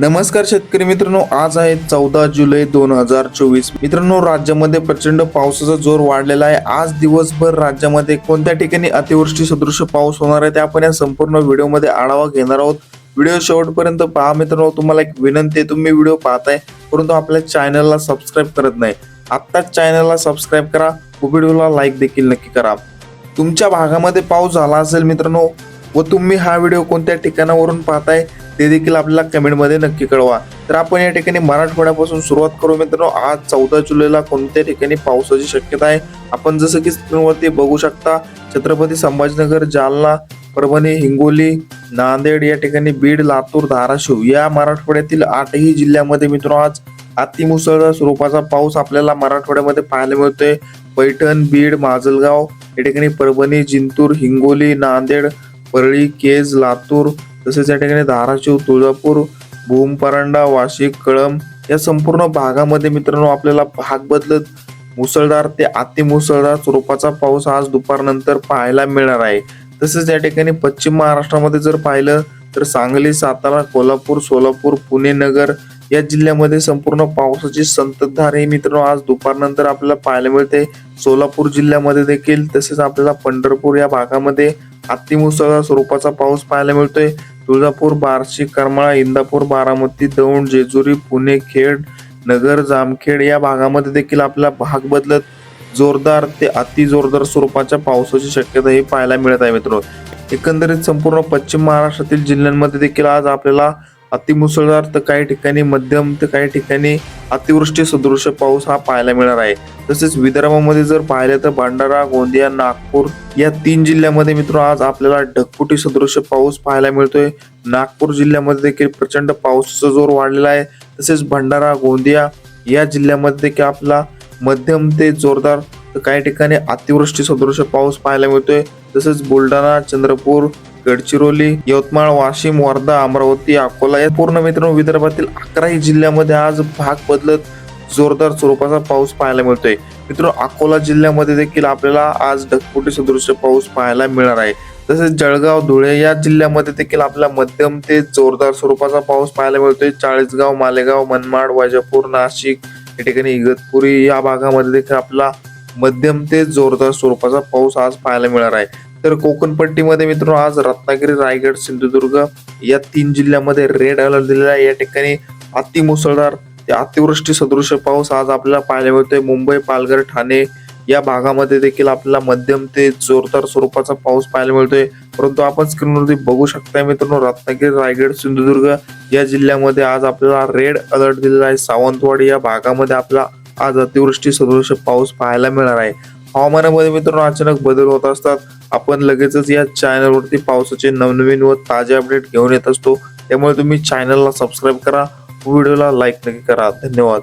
नमस्कार शेतकरी मित्रांनो आज आहे चौदा जुलै दोन हजार चोवीस. मित्रांनो राज्यामध्ये प्रचंड पावसाचा जोर वाढलेला आहे. आज दिवसभर राज्यामध्ये कोणत्या ठिकाणी अतिवृष्टी सदृश पाऊस होणार आहे ते आपण या संपूर्ण व्हिडिओमध्ये आढावा घेणार आहोत. व्हिडिओ शेवटपर्यंत पहा मित्रांनो तुम्हाला एक विनंती आहे तुम्ही व्हिडिओ पाहताय परंतु आपल्या चॅनलला सबस्क्राईब करत नाही. आत्ताच चॅनलला सबस्क्राईब करा व्हिडिओला लाईक देखील नक्की करा. तुमच्या भागामध्ये पाऊस झाला असेल मित्रांनो व तुम्ही हा व्हिडिओ कोणत्या ठिकाणावरून पाहताय ते देखील आपल्याला कमेंटमध्ये नक्की कळवा. तर आपण या ठिकाणी मराठवाड्यापासून सुरुवात करू मित्रांनो. आज चौदा जुलैला कोणत्या ठिकाणी पावसाची शक्यता आहे? आपण जसं की स्क्रीनवरती बघू शकता छत्रपती संभाजीनगर जालना परभणी हिंगोली नांदेड या ठिकाणी बीड लातूर धाराशिव या मराठवाड्यातील आठही जिल्ह्यामध्ये मित्रांनो आज अतिमुसळधार स्वरूपाचा पाऊस आपल्याला मराठवाड्यामध्ये पाहायला मिळतोय. पैठण बीड माजलगाव या ठिकाणी परभणी जिंतूर हिंगोली नांदेड परळी केज लातूर तसेच या ठिकाणी धाराशिव तुळजापूर भूम परांडा वाशिक कळंब या संपूर्ण भागामध्ये मित्रांनो आपल्याला भाग बदलत मुसळधार ते अतिमुसळधार स्वरूपाचा पाऊस आज दुपारनंतर पाहायला मिळणार आहे. तसेच या ठिकाणी पश्चिम महाराष्ट्रामध्ये जर पाहिलं तर सांगली सातारा कोल्हापूर सोलापूर पुणे नगर या जिल्ह्यामध्ये संपूर्ण पावसाची संततधार ही मित्रांनो आज दुपारनंतर आपल्याला पाहायला मिळते. सोलापूर जिल्ह्यामध्ये देखील तसेच आपल्याला पंढरपूर या भागामध्ये अतिमुसळधार स्वरूपाचा पाऊस पाहायला मिळतोय. तुळजापूर बार्शी करमाळा इंदापूर बारामती दौंड जेजुरी पुणे खेड नगर जामखेड या भागामध्ये देखील आपल्याला भाग बदलत जोरदार ते अति जोरदार स्वरूपाच्या पावसाची शक्यता ही पाहायला मिळत आहे मित्रांनो. एकंदरीत संपूर्ण पश्चिम महाराष्ट्रातील जिल्ह्यांमध्ये देखील आज आपल्याला अतिमुसळधार तर काही ठिकाणी मध्यम तर काही ठिकाणी अतिवृष्टी सदृश पाऊस हा पाहायला मिळणार आहे. तसेच विदर्भामध्ये जर पाहिलं तर भंडारा गोंदिया नागपूर या तीन जिल्ह्यामध्ये मित्र आज आपल्याला ढगफुटी सदृश पाऊस पाहायला मिळतोय. नागपूर जिल्ह्यामध्ये देखील प्रचंड पावसाचा जोर वाढलेला आहे. तसेच भंडारा गोंदिया या जिल्ह्यामध्ये देखील आपला मध्यम ते जोरदार तर काही ठिकाणी अतिवृष्टी सदृश पाऊस पाहायला मिळतोय. तसेच बुलढाणा चंद्रपूर गडचिरोली यवतमाळ वाशिम वर्धा अमरावती अकोला या पूर्ण मित्रांनो विदर्भातील अकराही जिल्ह्यामध्ये आज भाग बदलत जोरदार स्वरूपाचा पाऊस पाहायला मिळतोय. मित्रांनो अकोला जिल्ह्यामध्ये देखील आपल्याला आज ढगफुटी सदृश्य पाऊस पाहायला मिळणार आहे. तसेच जळगाव धुळे या जिल्ह्यामध्ये देखील आपल्याला मध्यम ते जोरदार स्वरूपाचा पाऊस पाहायला मिळतोय. चाळीसगाव मालेगाव मनमाड वैजापूर नाशिक या ठिकाणी इगतपुरी या भागामध्ये देखील आपला मध्यम ते जोरदार स्वरूपाचा पाऊस आज पाहायला मिळणार आहे. तर कोकण पट्टीमध्ये मित्रांनो आज रत्नागिरी रायगड सिंधुदुर्ग या तीन जिल्ह्यामध्ये रेड अलर्ट दिलेला आहे. या ठिकाणी अतिमुसळधार मुसळधार अतिवृष्टी सदृश पाऊस आज आपल्याला पाहायला मिळतोय. मुंबई पालघर ठाणे या भागामध्ये देखील आपल्याला मध्यम ते जोरदार स्वरूपाचा पाऊस पाहायला मिळतोय. परंतु आपण स्क्रीनवरती बघू शकता मित्रांनो रत्नागिरी रायगड सिंधुदुर्ग या जिल्ह्यामध्ये आज आपल्याला रेड अलर्ट दिलेला आहे. सावंतवाडी या भागामध्ये आपला आज अतिवृष्टी सदृश पाऊस पाहायला मिळणार आहे. हवामानामध्ये मित्रांनो अचानक बदल होत असतात. आपण लगेचच या चॅनलवरती पावसाचे नवनवीन व ताजे अपडेट घेऊन येत असतो. त्यामुळे तुम्ही चॅनलला सबस्क्राईब करा. व्हिडिओला लाईक नक्की करा. धन्यवाद.